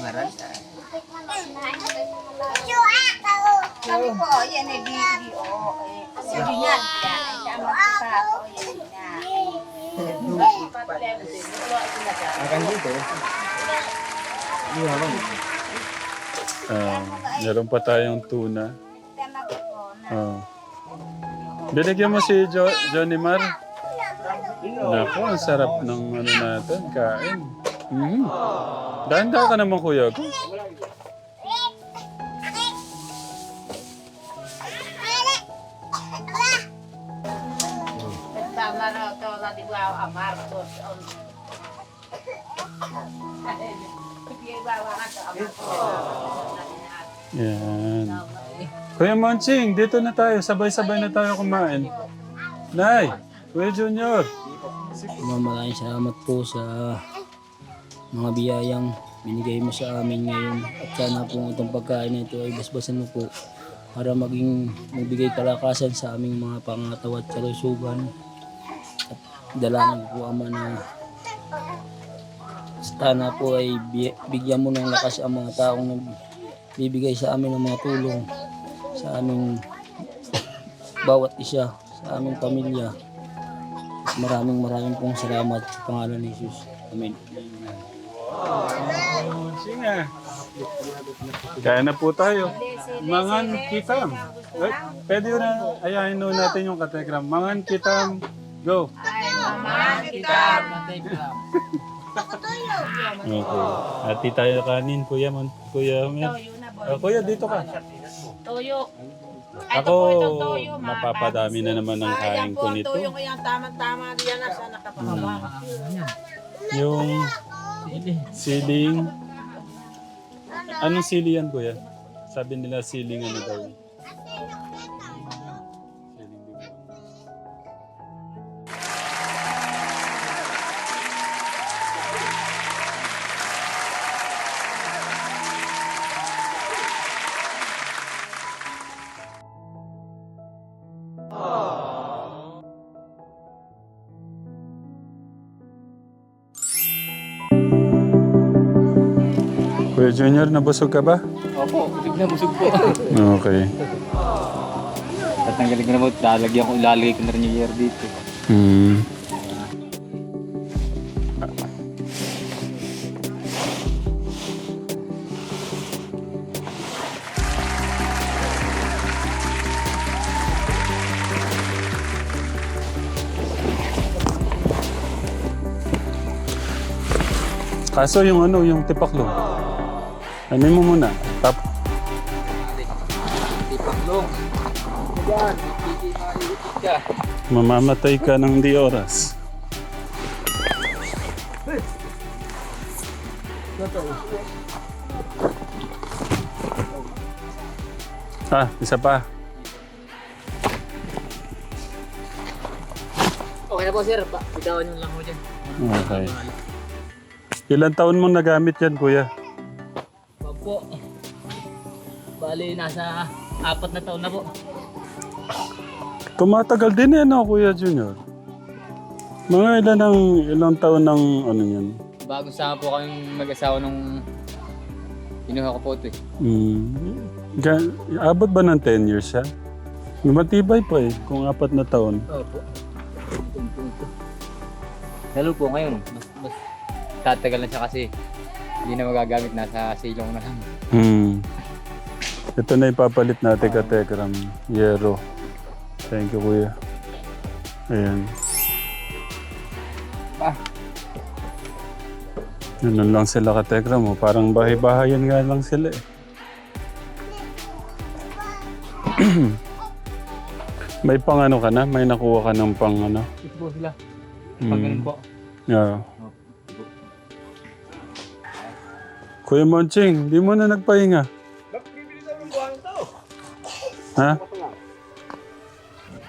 Maral. Kami po, oh, yan ay video. Niya, yan tama sa ako. Yan na. Akan dito. Ah, meron pa tayong tuna. Oh. Binigyan mo si jo Johnny Mar. Naku, ang sarap ng ano natin, kain. Mm. Dahan-dahan ka naman, kuya. Amar ko. Yan. Kuya Monching, dito na tayo. Sabay-sabay na tayo kumain. Nay, Kuya Junior. Mama, maraming salamat po sa mga biyayang binigay mo sa amin ngayon. At sana po itong pagkain na ito ay basbasan mo po para maging magbigay kalakasan sa aming mga pangataw at kalusugan. At dalangin po ama na sana po ay bi- bigyan mo ng lakas ang mga taong nagbibigay sa amin ng mga tulong sa aming bawat isa, sa aming pamilya. Maraming maraming pong salamat sa pangalan ni Jesus. Amen. Monching ah. Kaya na po tayo. Mangan kitam. Eh, pwede na ayahin nun natin yung kategram. Mangan kitam. Go. Okay. Ati tayo kanin, Kuya Mon. Kuya Mer. Ah, kuya, dito ka. Toyo. Ako, mapapadami na naman ang kain ko nito. Toyo ko yung tama-tama diyan na sa nakapahaba. Yung siling. Anong sili yan, kuya? Sabi nila siling ano daw. Kuya Junior, nabusog ka ba? Opo, busog na busog po. Okay. At tanggalin ko na po, lalagyan ko, ilalagay ko na rin yung year dito. Hmm. Kaso yung ano, yung tipaklo. Ano mo muna? Tap. Tipaklong. Yan, hindi maiitik ka. Mamamatay ka ng di oras. Ah, isa pa. Okay na po sir, pa, bitawan yung lang mo dyan. Okay. Ilan taon mo nagamit yan, kuya? Po. Bali, nasa apat na taon na po. Tumatagal din yan, no, kuya Junior. Mga ilan ang ilang taon ng ano yan? Bago sama po kaming mag-asawa nung kinuha ko po ito eh. Hmm. Ga- abot ba ng 10 years siya? Matibay pa eh, kung apat na taon. Opo. Lalo po ngayon, mas, mas tatagal na siya kasi hindi na magagamit, nasa silong na lang. Hmm. Ito na ipapalit natin ka Tekram. Yero. Thank you, kuya. Ayan. Ah. Ganun lang sila ka Tekram. Oh. Parang bahay-bahayan nga lang sila eh. May pang ano ka na? May nakuha ka ng pang ano? Ito po sila. Pag ganun Hmm. po. Yeah. Kuya Monching, di mo na nagpahinga. Ha?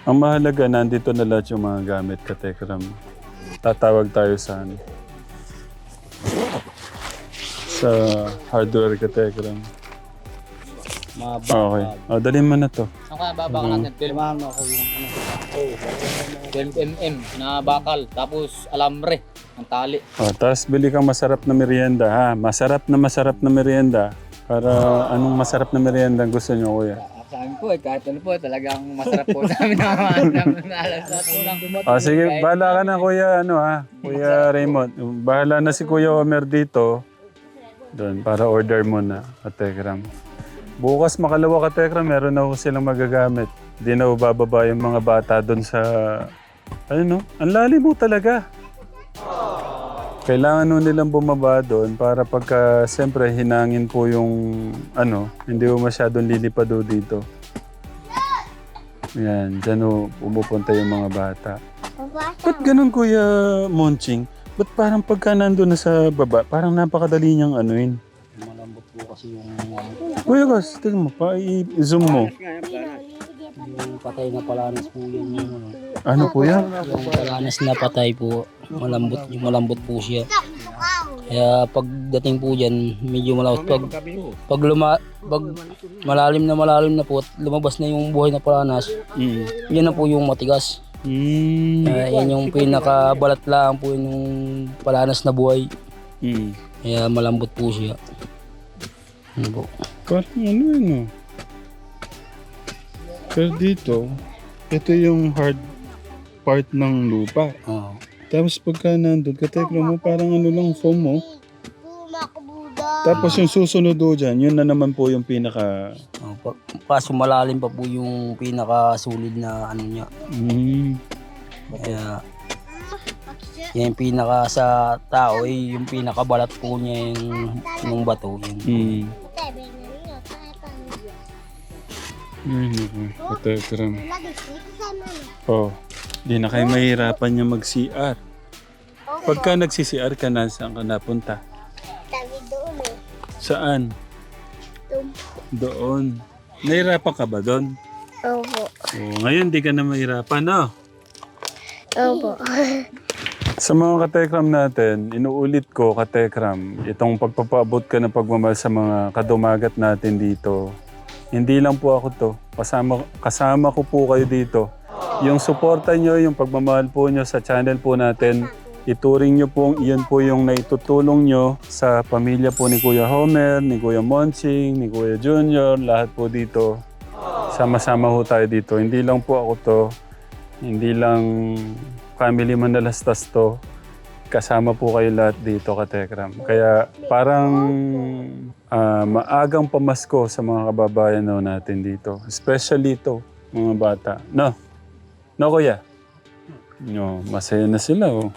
Ang mahalaga, nandito na lahat yung mga gamit ka, Tekram. Tatawag tayo sa ano. Sa hardware ka, Tekram. Mga Okay. O, dali mo na to. Saan kaya baba ka natin? 12 ako yung ano. 12 mm na bakal. Tapos alambre. Ang tali. O, tapos bili kang masarap na merienda ha. Masarap na masarap na merienda. Para anong masarap na merienda ang gusto nyo kuya? Sa amin po, eh, kahit ano po, talagang masarap po namin ang namin alas lahat po lang. O sige, bahala ka na kuya ano ha. Kuya Raymond. Bahala na si Kuya Omer dito. Doon, para order mo na. Katekram. Bukas makalawa katekram, meron na ho silang magagamit. Di na bababa yung mga bata doon sa... Ano no? Ang lalim mo talaga. Kailangan nun nilang bumaba doon para pagka, siyempre, hinangin po yung, ano, hindi po masyadong lilipad do dito. Yan, dyan o, pumupunta yung mga bata. Ba't ganun, Kuya Monching? Ba't parang pagka nandun na sa baba, parang napakadali niyang anuin? Malambot po kasi yung, Kuya Gus, tingnan mo, pa-zoom mo. yung patay na palanas po yun. Ano, Kuya? yung palanas na patay po, malambot, malambot po siya. Kaya pagdating po dyan, medyo malawot. Pag, pag, luma, pag malalim na malalim na po at lumabas na yung buhay na palanas, Mm. yan na po yung matigas. Mm. Kaya yan yung pinakabalat lang po yung palanas na buhay. Mm. Kaya malambot po siya. Ano po. Parang ano yun, oh. Pero dito, ito yung hard part ng lupa. Oo. Tapos pagka nandun, kateklo mo, parang ano lang, foam mo. Tapos yung susunod do dyan, yun na naman po yung pinaka... Oh, pa- kaso malalim pa po yung pinakasulid na ano niya. Mm. Kaya yan yung pinaka sa tao eh, yung pinakabalat po niya yung, yung bato. Yung, Mm. Ay, naku. Katekram. Oh, di na kayo mahirapan niya mag-CR. Pagka nag-CR ka na, saan ka napunta? Saan? Doon. Nahirapan ka ba doon? Opo. Oh, ngayon di ka na mahirapan, no? Opo. Sa mga katekram natin, inuulit ko, katekram, itong pagpapaabot ka ng pagmamahal sa mga kadumagat natin dito. Hindi lang po ako to. Kasama, kasama ko po kayo dito. Yung suporta nyo, yung pagmamahal po nyo sa channel po natin, ituring nyo po, iyan po yung naitutulong nyo sa pamilya po ni Kuya Homer, ni Kuya Monching, ni Kuya Junior, lahat po dito. Sama-sama ho tayo dito. Hindi lang po ako to. Hindi lang family manalastas to. Kasama po kayo lahat dito, Katekram. Kaya parang ah, maagang pamasko sa mga kababayan natin dito. Especially to, mga bata. No? No, Kuya? No, masaya na sila, oh.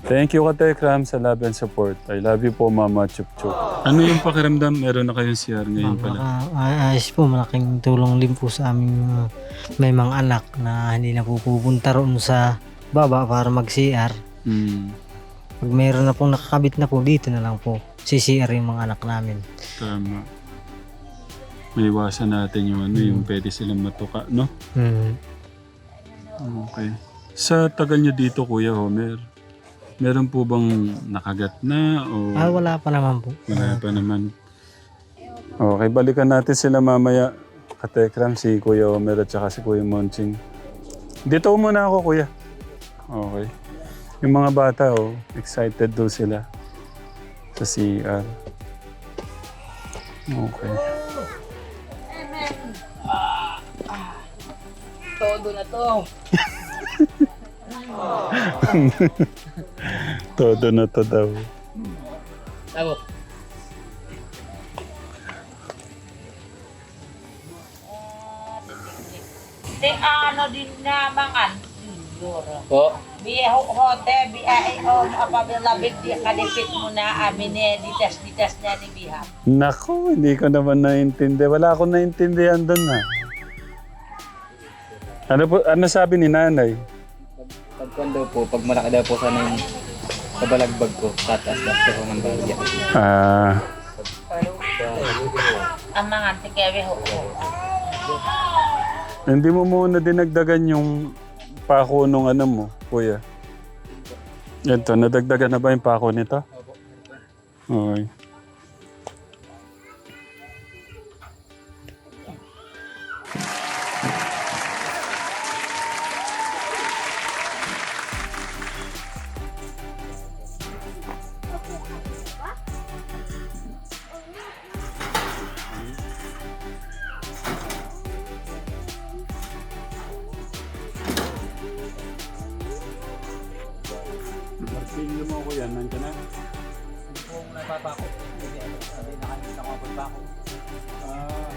Thank you, Katekram, sa love and support. I love you po, Mama Chup Chup. Ano yung pakiramdam? Meron na kayong CR ngayon pala. Maka, ay- ayos po, malaking tulong din po sa aming mga, may mga anak na hindi na po pupunta roon sa baba para mag-CR. Hmm, Pag mayroon na pong nakakabit na po, dito na lang po CCR yung mga anak namin. tama. May iwasan natin yung ano, yung pwede silang matuka, no? Hmm. Okay. Sa tagal nyo dito, Kuya Homer, meron po bang nakagat na o Ah, wala pa naman po. wala pa naman? Okay, balikan natin sila mamaya. Katekram, si Kuya Homer at saka si Kuya Monching. Dito muna ako, Kuya. Okay. Yung mga bata, oh, excited daw sila sa CR. Okay. Todo na to. Todo na to daw. Ako. Di ano din namangan. Junior. Po. Biho hote, biay o apabilabit di kalipit mo na amin eh, ditas-ditas na ni Biha. Nako, hindi ko naman naintindi. Wala akong naintindihan doon ha. Ano po, ano sabi ni nanay? Pag kwan daw po, pag malaki daw po sana yung kabalagbag ko, tataas lang po ng bagya. Ah, Ang mga tikewe ho. hindi mo muna dinagdagan yung pako nung ano mo, kuya. Ito, nadagdagan na ba yung pako nito? Okay. Bako. Ah.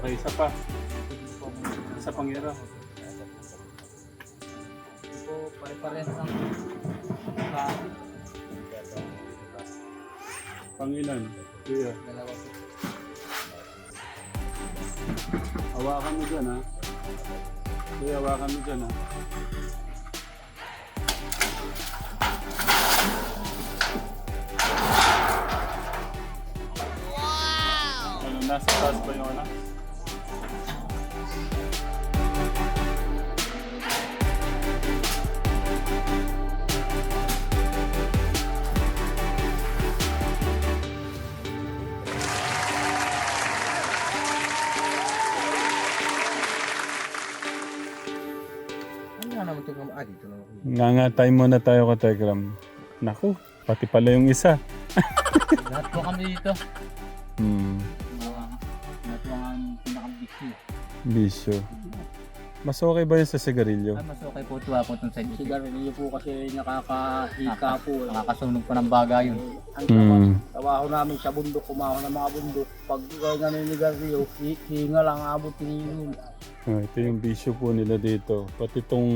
Okay, isa pa. Isa pang ira. Ito pare-pares ang sa Pangilan. Kuya. dalawa po. Hawakan mo dyan, ha? Kuya, hawakan mo dyan, ha? Wow! Ano, nasa taas ba yung anak? Ano nga naman ito kung ah, dito lang ako. Ngangatay muna tayo ka Telegram. Naku, pati pala yung isa. Lahat po kami dito. Hmm, bisyo. Mas okay ba yun sa sigarilyo? Ay, mas okay po tuwa po itong sa inyo. Sigarilyo po kasi nakakahika po. eh. Nakakasunog pa ng baga yun. Ang Hmm. trabaho namin sa bundok, kumaho ng mga bundok. Pag ikaw naninigarilyo, hi- hinga lang abot ni Ah, ito yung bisyo po nila dito. Pati tong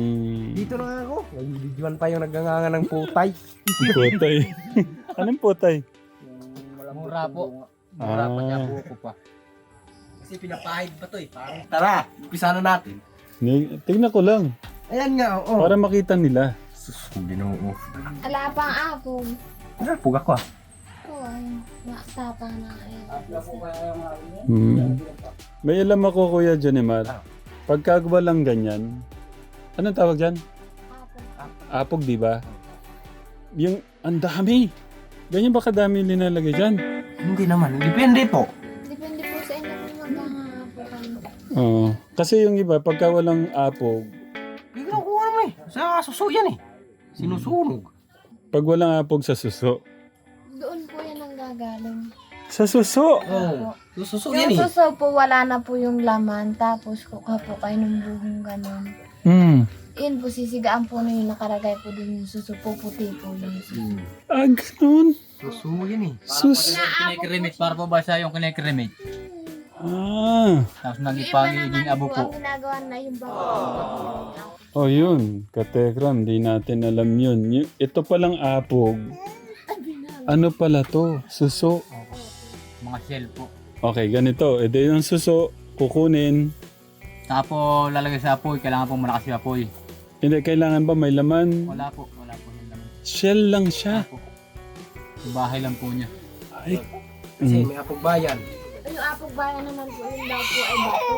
Dito na nga ako. Nagbibidyuan pa yung naganganga ng putay. putay. Anong putay? Mura po. Mura pa niya Ah. buko pa. Kasi pinapahid pa to eh. Parang tara, umpisa na natin. Ni- Tingnan ko lang. Ayan nga, oo. Para makita nila. Sus, hindi na oo. Ala pang apong. Ah, pugak ko ah. Oo, ayun. Matapang na kayo. Hmm. May alam ako, Kuya Junimar. Pagka walang ganyan, anong tawag dyan? Apong. Apog, di ba? Yung, ang dami. Ganyan ba kadami linalagay dyan? Hindi naman, depende po. Oo. kasi yung iba, pagka walang apog, Hindi ko kuha mo eh. Sa suso yan eh. Sinusunog. pag walang apog sa suso. Doon po yan ang gagaling. Sa suso! Oo. Suso yan Yung eh. suso po, wala na po yung laman. Tapos kuka po kayo ng buhong ganun. Hmm. Yun po, sisigaan po na yung nakaragay po dun yung suso po. Puti po yung suso. Ah, ganun. Suso yan eh. Sus. Kinikrimit, para po ba siya yung kinikrimit? Ah. Tapos nagipangiging naman abo po, ang ginagawa na yung. Oh, yun. Katekram, di natin alam yun. Y- ito palang apog. Ano pala to? Suso. Mga shell po. Okay, ganito. E di yung suso, kukunin. Saka po lalagay sa apoy, kailangan po malakas yung apoy. Hindi, kailangan ba may laman? Wala po, wala po yung laman. Shell lang siya. Yung bahay lang po niya. Ay. Kasi Mm. may apagbayan. Yung apog bayan naman po, yung daw po ay bato.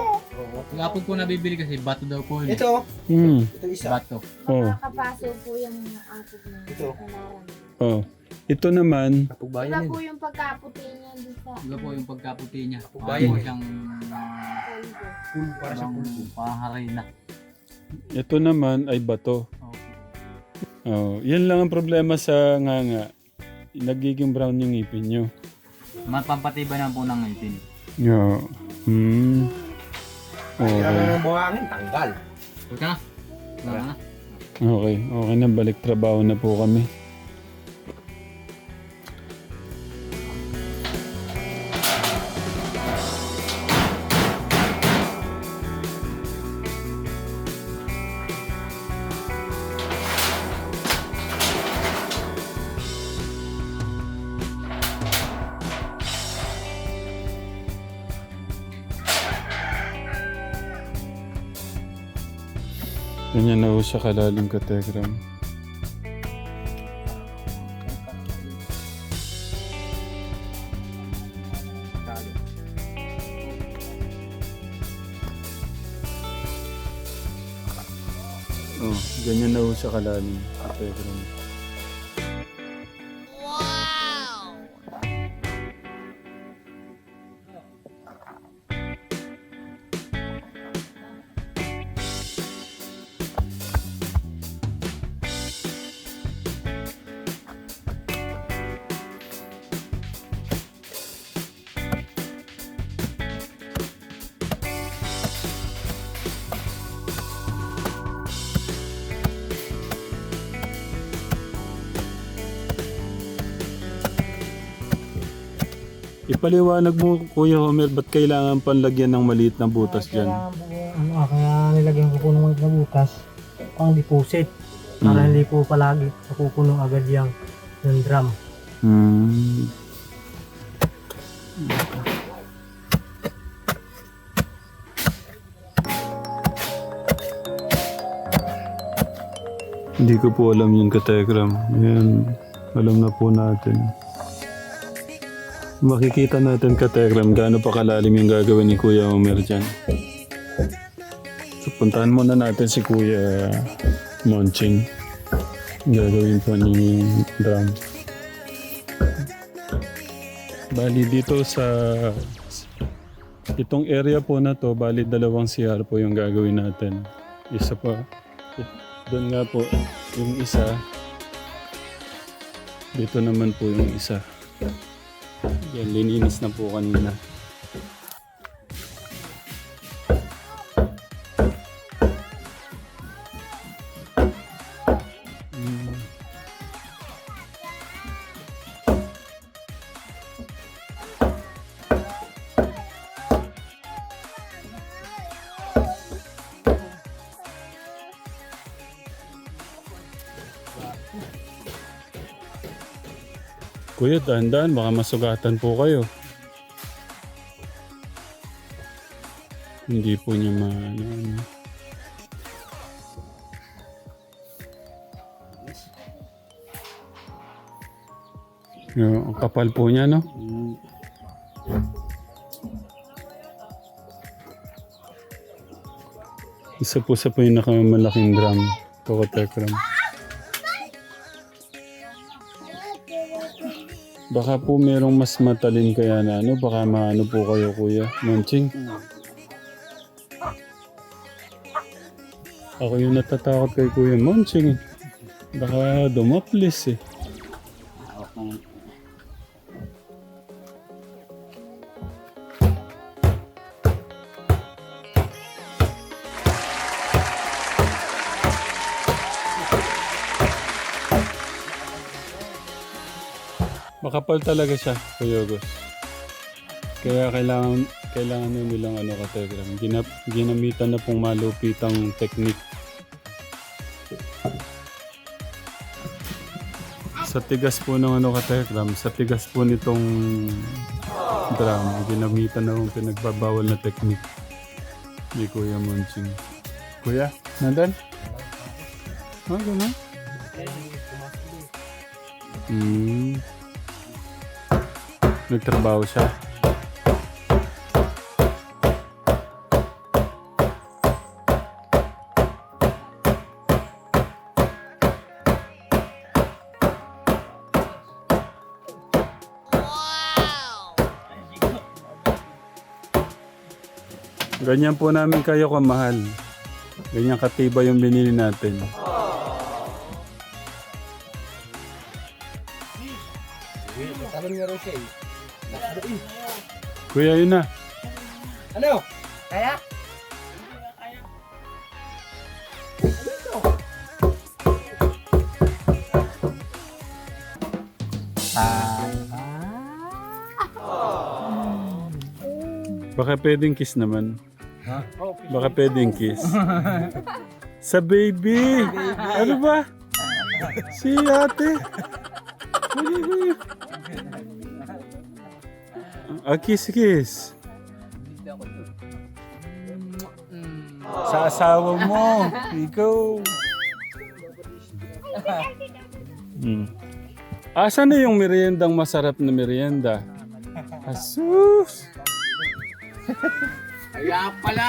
Yung apog po nabibili kasi bato daw po yun. Ito, Mm. ito isa. Bato. Oh. Makakapaso po yung mga apog na Ito. kailangan. Oh. Ito naman, Apagbayan Iba yan. po yung pagkaputi niya doon sa Iba po yung pagkaputi niya. Bayan Bayan po eh. siyang polvo. Para sa pulbo. Parang harina. ito naman ay bato. Okay. Oh, yan lang ang problema sa nganga. Nagiging brown yung ngipin nyo. Mapampatibay na po ng ngipin. Yeah. Hmm. Okay. ng buhangin, tanggal. Huwag ka na. Wala na. Okay. Okay na. Balik trabaho na po kami. Ganyan na ho siya kalalim ka, Tegram. Oh, ganyan na ho siya kalalim ka, Tegram. Ipaliwanag mo, Kuya Homer, ba't kailangan panlagyan ng maliit na butas dyan? Ano ah, kaya nilagyan ko po ng maliit na butas pang deposit. Para Mm. hindi po palagi napupuno agad yung, yung drum. Hmm. Hindi ko po alam yun, Kategram. Yan, alam na po natin. Makikita natin, Kategram, gaano pa kalalim yung gagawin ni Kuya Omer dyan. So, puntahan muna natin si Kuya Monching. Gagawin po ni drum. Bali dito sa itong area po na to, bali dalawang CR po yung gagawin natin. Isa pa. Doon nga po yung isa. Dito naman po yung isa. Yan, lininis na po kanina. Kuya, dahan-dahan, baka masugatan po kayo. Hindi po niya ma... Ano, ano. Yo, ang kapal po niya, no? Isa po sa po yung nakamalaking drum. Baka po merong mas matalin kaya na ano, baka maano po kayo kuya. Monching. Ako yung natatakot kay kuya Monching. eh. Baka dumaplis eh. Makapal talaga siya, Kuya Gus. Kaya kailangan kailangan na nilang ano ka Telegram. Ginap, ginamitan na pong malupitang technique. Sa tigas po ng ano ka Telegram, sa tigas po nitong drum, ginamitan na pong pinagbabawal na technique ni Kuya Munching. Kuya, nandan? Ah, gano'n? Hmm. Nagtrabaho siya. Ganyan po namin kayo kamahal. Ganyan katiba yung binili natin. Sabi nga rin siya eh. Kuya, yun na. Ano? Kaya? Baka pwedeng kiss naman. Baka pwedeng kiss. Sa baby! Ano ba? Si ate. Ah, kiss, kiss. Sa asawa mo. Ikaw. Hmm. Asa na yung meriendang masarap na merienda? Asus! Kaya pala.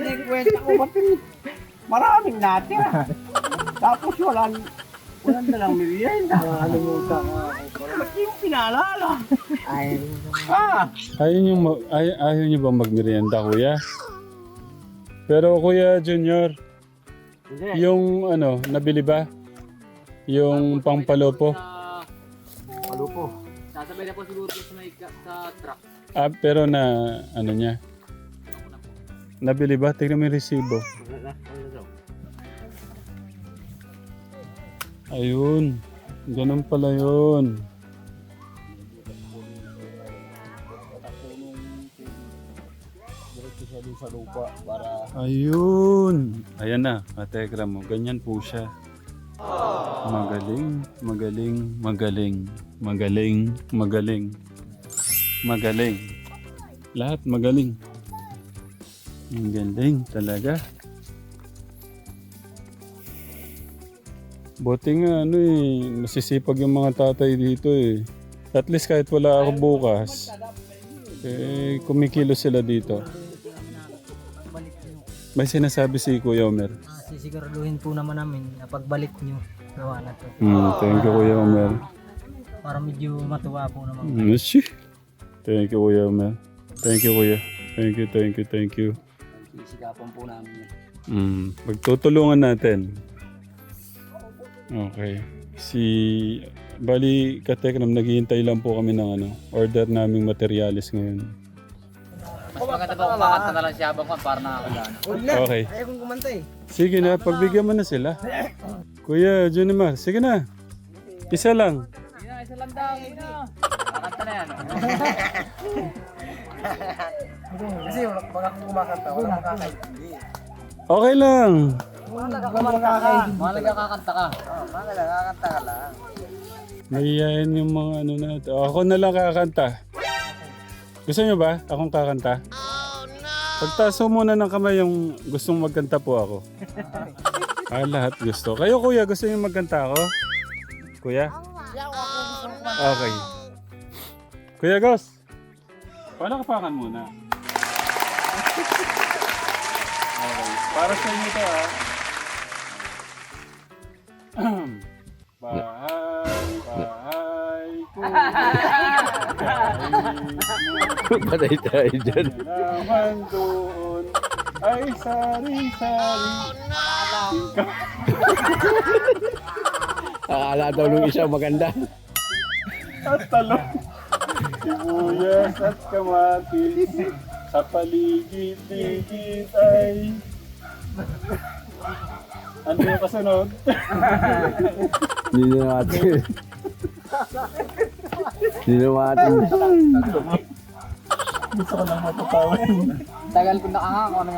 Nagkwenta ko ba't maraming natira. Tapos walang walang dalang merienda. Nakalimutan ako. Ba't di mo pinaalala? Ay. Ah! Ayaw niyo, ma- ay, ayaw niyo ba magmerienda, kuya? Pero kuya Junior, Hindi. yung ano, nabili ba? Yung pangpalopo? Ano po? Sasabay na po siguro sa may sa truck. Ah, pero na, ano niya? Nabili ba? Tignan mo yung resibo. Ayun. Ganun pala yun. sa lupa para Ayun. Ayan na, mategram mo. Oh. Ganyan po siya. Magaling, magaling, magaling, magaling, magaling. Magaling. Lahat magaling. Ang galing talaga. Buti nga ano eh, masisipag yung mga tatay dito eh. At least kahit wala ako bukas, eh kumikilo sila dito. May sinasabi si Kuya Omer. Ah, sisiguraduhin po naman namin na pagbalik nyo, gawa na to. Hmm, thank you Kuya Omer. Para medyo matuwa po naman. Mm, shi. Thank you Kuya Omer. Thank you Kuya. Thank you, thank you, thank you. sisikapan po namin yan. Mm, magtutulungan natin. Okay. Si Bali Katekram, naghihintay lang po kami ng ano, order naming materialis ngayon. Mas maganda pa kung na lang siya habang kan para nakakagana. Okay. Sige na, pagbigyan mo na sila. Kuya Junimar, sige na. Isa lang. Kakanta na yan. Okay lang. Mahalaga kakanta ka. Nahiyayin yung mga ano natin. O, ako na lang kakanta. Gusto nyo ba? Akong kakanta? Oh no! Pagtaas mo muna ng kamay yung gustong magkanta po ako. ah, lahat gusto. Kayo kuya, gusto nyo magkanta ako? Kuya? Okay. Kuya Gos, palakapakan muna. okay. Para sa inyo to ah. Bahay, bahay ko. Patay tayo dyan. Naman doon ay sari-sari. Akala daw nung isa maganda. At talong. Sibuyas at kamatis. Sa paligid-ligid ay... Ano yung kasunod? Hindi na natin. Hindi na natin. Gusto ko lang matatawan. Tagal ko nakangako. Ano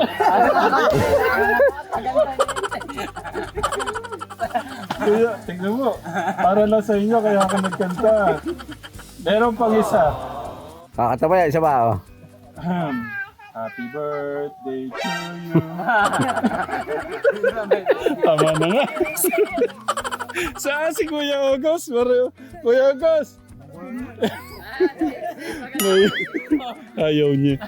Kuya, tingnan mo. Para lang sa inyo kaya ako nagkanta. Meron pang isa. Kakata pa yan, isa ba? Oh? Happy birthday to you. Tama na nga. Saan si Kuya Ogos? Maro- Kuya Ogos! Ayaw niya.